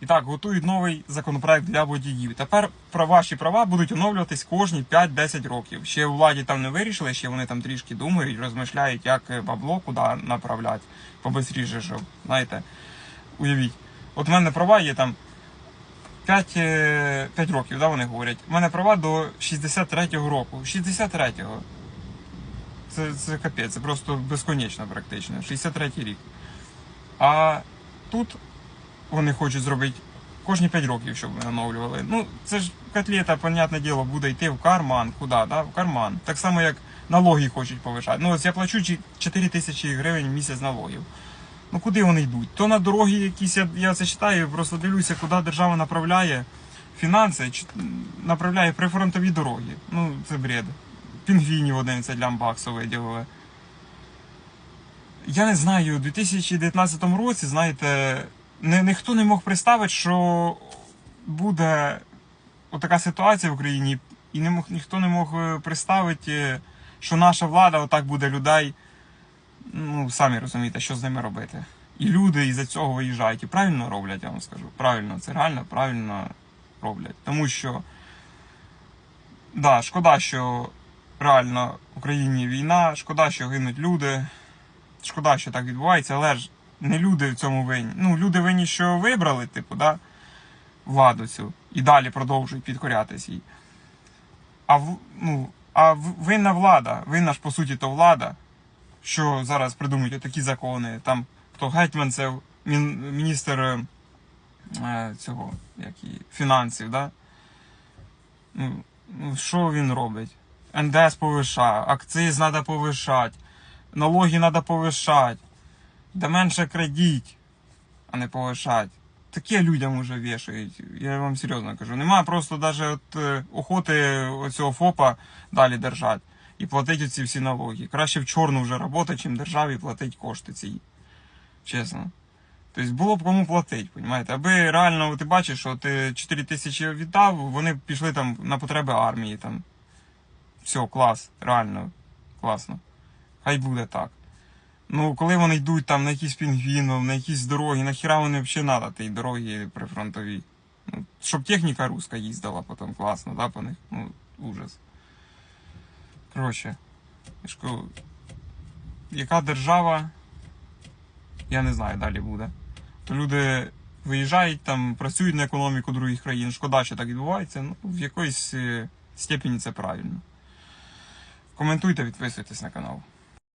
І так, готують новий законопроект для водіїв. Тепер про ваші права будуть оновлюватись кожні 5-10 років. Ще у владі там не вирішили, ще вони там трішки думають, розмишляють, як е, бабло куди направляти побистріше, щоб, знаєте, уявіть. От в мене права є там 5, 5 років, да, вони говорять. У мене права до 63-го року. 63-го. Це, це капець, це просто безконечно практично. 63-й рік. А тут вони хочуть зробити кожні 5 років, щоб ми оновлювали. Ну, це ж котлета, понятне діло, буде йти в карман. Куди? Да? В карман. Так само, як налоги хочуть повишати. Ну, ось я плачу 4 тисячі гривень в місяць налогів. Ну куди вони йдуть? То на дороги якісь, я, я це читаю, просто дивлюся, куди держава направляє фінанси, чи- направляє прифронтові дороги. Ну, це бред. Пінгвінів 11 лям баксів виділили. Я не знаю, у 2019 році, знаєте, не, ніхто не мог представити, що буде отака ситуація в Україні, і не мог, ніхто не мог е, представити, що наша влада отак буде людей ну, самі розумієте, що з ними робити. І люди із-за цього виїжджають. І правильно роблять, я вам скажу. Правильно, це реально правильно роблять. Тому що, да, шкода, що реально в Україні війна, шкода, що гинуть люди. Шкода, що так відбувається, але ж не люди в цьому винні. Ну, люди винні, що вибрали, типу, да, владу цю і далі продовжують підкорятись їй. А, ну, а винна влада, винна ж по суті то влада, що зараз придумують такі закони. Там хто гетьманцев, мін, міністр е, цього, як і, фінансів, да? ну, ну, що він робить? НДС повишає, акциз треба повишати, налоги треба повишати, да менше крадіть, а не повишати. Таке людям уже вішають. Я вам серйозно кажу. Немає просто навіть от, е, охоти оцього ФОПа далі держати і платити ці всі налоги. Краще в чорну вже робота, чим державі платити кошти ці. Чесно. Тобто було б кому платити, розумієте? Аби реально ти бачиш, що ти 4 тисячі віддав, вони пішли там на потреби армії. Там. Все, клас, реально, класно. Хай буде так. Ну, коли вони йдуть там на якісь пінгвінів, на якісь дороги, нахіра вони взагалі треба, ті дороги прифронтові. Ну, щоб техніка руська їздила потім класно, да, по них. Ну, ужас. Коротше, яка держава, я не знаю, далі буде. То люди виїжджають там, працюють на економіку других країн. Шкода, що так відбувається. Ну, в якоїсь е, степені це правильно. Коментуйте, підписуйтесь на канал.